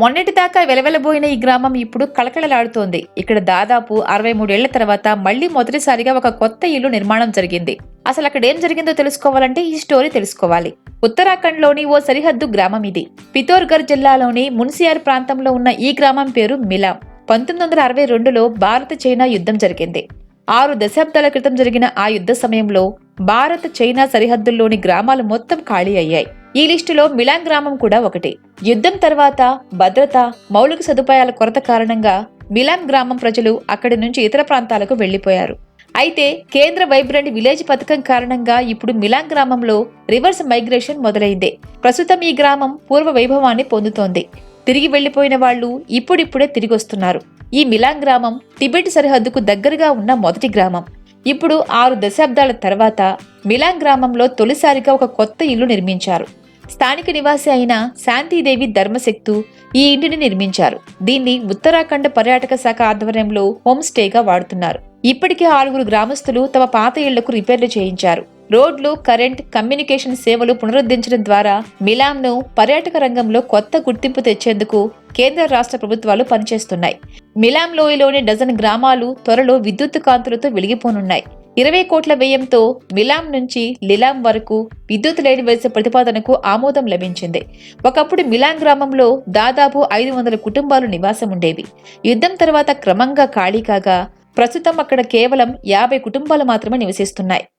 మొన్నటిదాకా వెలవెలబోయిన ఈ గ్రామం ఇప్పుడు కళకళలాడుతోంది. ఇక్కడ దాదాపు అరవై మూడేళ్ళ తర్వాత మళ్ళీ మొదటిసారిగా ఒక కొత్త ఇల్లు నిర్మాణం జరిగింది. అసలు అక్కడ ఏం జరిగిందో తెలుసుకోవాలంటే ఈ స్టోరీ తెలుసుకోవాలి. ఉత్తరాఖండ్లోని ఓ సరిహద్దు గ్రామం ఇది. పితోర్ఘర్ జిల్లాలోని మున్సియార్ ప్రాంతంలో ఉన్న ఈ గ్రామం పేరు మిలా. పంతొమ్మిది వందల అరవై రెండులో భారత్ చైనా యుద్ధం జరిగింది. ఆరు దశాబ్దాల క్రితం జరిగిన ఆ యుద్ధ సమయంలో భారత్ చైనా సరిహద్దుల్లోని గ్రామాలు మొత్తం ఖాళీ అయ్యాయి. ఈ లిస్టులో మిలాన్ గ్రామం కూడా ఒకటి. యుద్ధం తర్వాత భద్రత మౌలిక సదుపాయాల కొరత కారణంగా మిలాన్ గ్రామం ప్రజలు అక్కడి నుంచి ఇతర ప్రాంతాలకు వెళ్ళిపోయారు అయితే కేంద్ర వైబ్రెంట్ విలేజ్ పథకం కారణంగా ఇప్పుడు మిలాన్ గ్రామంలో రివర్స్ మైగ్రేషన్ మొదలైంది. ప్రస్తుతం ఈ గ్రామం పూర్వ వైభవాన్ని పొందుతోంది. తిరిగి వెళ్ళిపోయిన వాళ్ళు ఇప్పుడిప్పుడే తిరిగొస్తున్నారు ఈ మిలాన్ గ్రామం టిబెట్ సరిహద్దుకు దగ్గరగా ఉన్న మొదటి గ్రామం. ఇప్పుడు ఆరు దశాబ్దాల తర్వాత మిలాన్ గ్రామంలో తొలిసారిగా ఒక కొత్త ఇల్లు నిర్మించారు. స్థానిక నివాసి అయిన శాంతిదేవి ధర్మశక్తు ఈ ఇంటిని నిర్మించారు. దీన్ని ఉత్తరాఖండ్ పర్యాటక శాఖ ఆధ్వర్యంలో హోమ్ స్టేగా వాడుతున్నారు. ఇప్పటికే ఆరుగురు గ్రామస్తులు తమ పాత ఇళ్ళకు రిపేర్లు చేయించారు. రోడ్లు కరెంట్ కమ్యూనికేషన్ సేవలు పునరుద్ధరించడం ద్వారా మిలాంను పర్యాటక రంగంలో కొత్త గుర్తింపు తెచ్చేందుకు కేంద్ర రాష్ట్ర ప్రభుత్వాలు పనిచేస్తున్నాయి. మిలాం లోయలోని డజన్ గ్రామాలు త్వరలో విద్యుత్ కాంతులతో వెలిగిపోనున్నాయి. ఇరవై కోట్ల వ్యయంతో మిలాం నుంచి లిలాం వరకు విద్యుత్ లైన్ వేసే ప్రతిపాదనకు ఆమోదం లభించింది. ఒకప్పుడు మిలాం గ్రామంలో దాదాపు ఐదు వందల కుటుంబాలు నివాసం ఉండేవి. యుద్ధం తర్వాత క్రమంగా ఖాళీ కాగా ప్రస్తుతం అక్కడ కేవలం యాభై కుటుంబాలు మాత్రమే నివసిస్తున్నాయి.